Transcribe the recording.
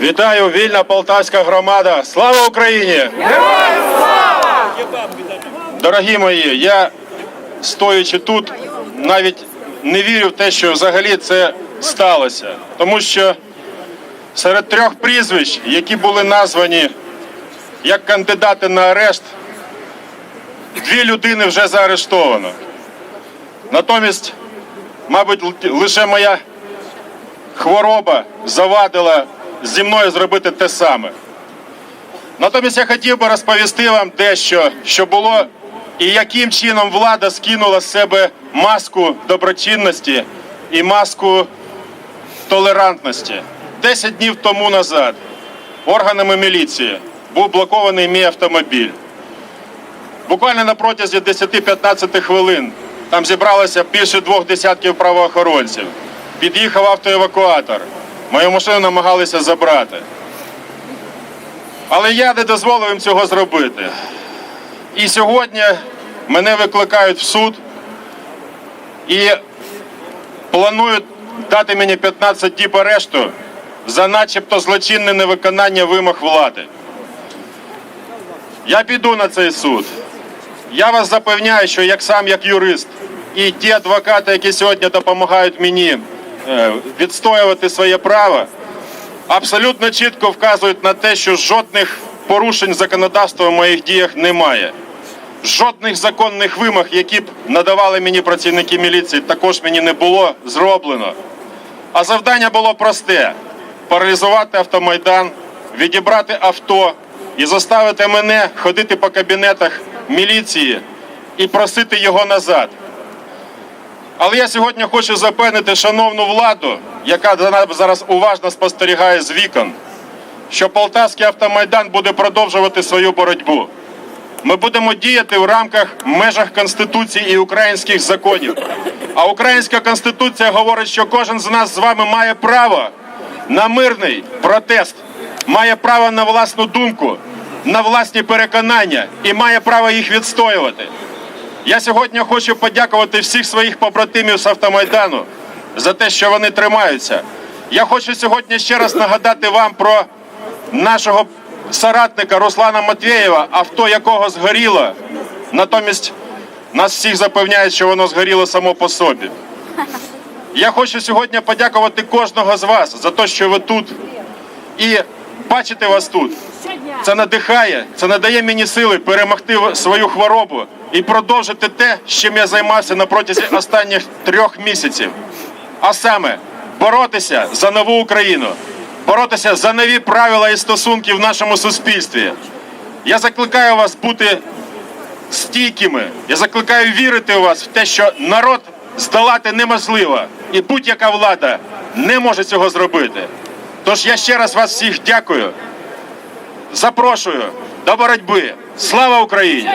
Вітаю, вільна полтавська громада. Слава Україні! Дорогі мої, я стоячи тут, навіть не вірю в те, що взагалі це сталося. Тому що серед трьох прізвищ, які були названі як кандидати на арешт, дві людини вже заарештовано. Натомість, мабуть, лише моя хвороба завадила зі мною зробити те саме. Натомість я хотів би розповісти вам дещо, що було і яким чином влада скинула з себе маску доброчинності і маску толерантності. Десять днів тому назад органами міліції був блокований мій автомобіль. Буквально на протязі 10-15 хвилин там зібралося більше двох десятків правоохоронців. Під'їхав автоевакуатор. Мою машину намагалися забрати. Але я не дозволив їм цього зробити. І сьогодні мене викликають в суд і планують дати мені 15 діб арешту за начебто злочинне невиконання вимог влади. Я піду на цей суд. Я вас запевняю, що як сам як юрист, і ті адвокати, які сьогодні допомагають мені відстоювати своє право, абсолютно чітко вказують на те, що жодних порушень законодавства в моїх діях немає. Жодних законних вимог, які б надавали мені працівники міліції, також мені не було зроблено. А завдання було просте: паралізувати автомайдан, відібрати авто і заставити мене ходити по кабінетах міліції і просити його назад. Але я сьогодні хочу запевнити шановну владу, яка за нами зараз уважно спостерігає з вікон, що Полтавський автомайдан буде продовжувати свою боротьбу. Ми будемо діяти в рамках межах Конституції і українських законів. А українська конституція говорить, що кожен з нас з вами має право на мирний протест, має право на власну думку, на власні переконання і має право їх відстоювати. Я сьогодні хочу подякувати всіх своїх побратимів з автомайдану за те, що вони тримаються. Я хочу сьогодні ще раз нагадати вам про нашого соратника Руслана Матвєєва, авто якого згоріло. Натомість нас всіх запевняють, що воно згоріло само по собі. Я хочу сьогодні подякувати кожного з вас за те, що ви тут і бачити вас тут. Це надихає, це надає мені сили перемогти свою хворобу і продовжити те, чим я займався на протязі останніх трьох місяців. А саме боротися за нову Україну, боротися за нові правила і стосунки в нашому суспільстві. Я закликаю вас бути стійкими. Я закликаю вірити у вас в те, що народ здолати неможливо, і будь-яка влада не може цього зробити. Тож я ще раз вас всіх дякую. Запрошую до боротьби. Слава Україні!